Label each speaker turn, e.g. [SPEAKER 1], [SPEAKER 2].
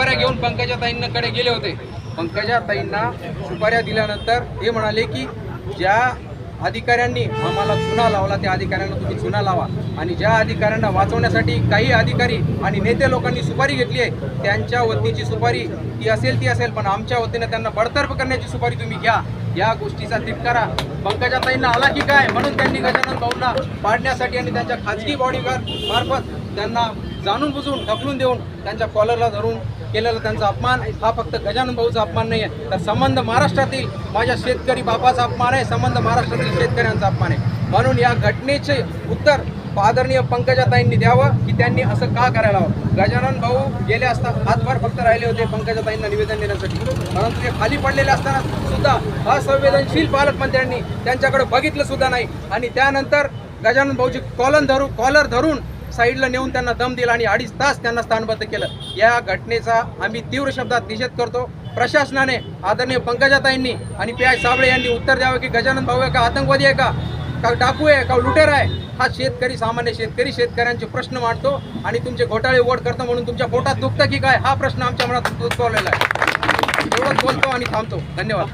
[SPEAKER 1] सुपाऱ्या घेऊन पंकजाताईंकडे गेले होते. पंकजाताईंना सुपाऱ्या दिल्यानंतर हे म्हणाले की ज्या अधिकाऱ्यांनी आम्हाला चुना लावला त्या अधिकाऱ्यांना तुम्ही चुना लावा. आणि ज्या अधिकाऱ्यांना वाचवण्यासाठी काही अधिकारी आणि नेते लोकांनी सुपारी घेतली आहे त्यांच्या वतीची सुपारी ती असेल ती असेल पण आमच्या वतीनं त्यांना बडतर्फ करण्याची सुपारी तुम्ही घ्या. या गोष्टीचा तिटकारा पंकजाताईंना आला की काय? म्हणून त्यांनी गजानन भाऊंना पाडण्यासाठी आणि त्यांच्या खाजगी बॉडीगार्ड मार्फत त्यांना जाणून बुजून ढकलून देऊन त्यांच्या कॉलरला धरून केलेला त्यांचा अपमान हा फक्त गजानन भाऊचा अपमान नाही आहे तर संबंध महाराष्ट्रातील माझ्या शेतकरी बापाचा अपमान आहे संबंध महाराष्ट्रातील शेतकऱ्यांचा अपमान आहे. म्हणून या घटनेचे उत्तर आदरणीय पंकजाताईंनी द्यावं की त्यांनी असं का करायला हवं? गजानन भाऊ गेले असता हातभार फक्त राहिले होते पंकजाताईंना निवेदन देण्यासाठी. परंतु ते खाली पडलेले असताना सुद्धा असंवेदनशील पालकमंत्र्यांनी त्यांच्याकडे बघितलं सुद्धा नाही. आणि त्यानंतर गजानन भाऊची कॉलर धरून कॉलर धरून साईडला नेऊन त्यांना दम दिला आणि अडीच तास त्यांना स्थानबद्ध केलं. या घटनेचा आम्ही तीव्र शब्दात निषेध करतो. प्रशासनाने आदरणीय पंकजाताईंनी आणि पी आय साबळे यांनी उत्तर द्यावं की गजानन भाऊ आहे का आतंकवादी आहे का का डाकू आहे का लुटेर आहे हा शेतकरी सामान्य शेतकरी शेतकऱ्यांचे प्रश्न मांडतो आणि तुमचे घोटाळे वोट करतो म्हणून तुमच्या पोटात दुखतं की काय हा प्रश्न आमच्या मनात उद्भवलेला आहे. एवढंच बोलतो आणि थांबतो. धन्यवाद.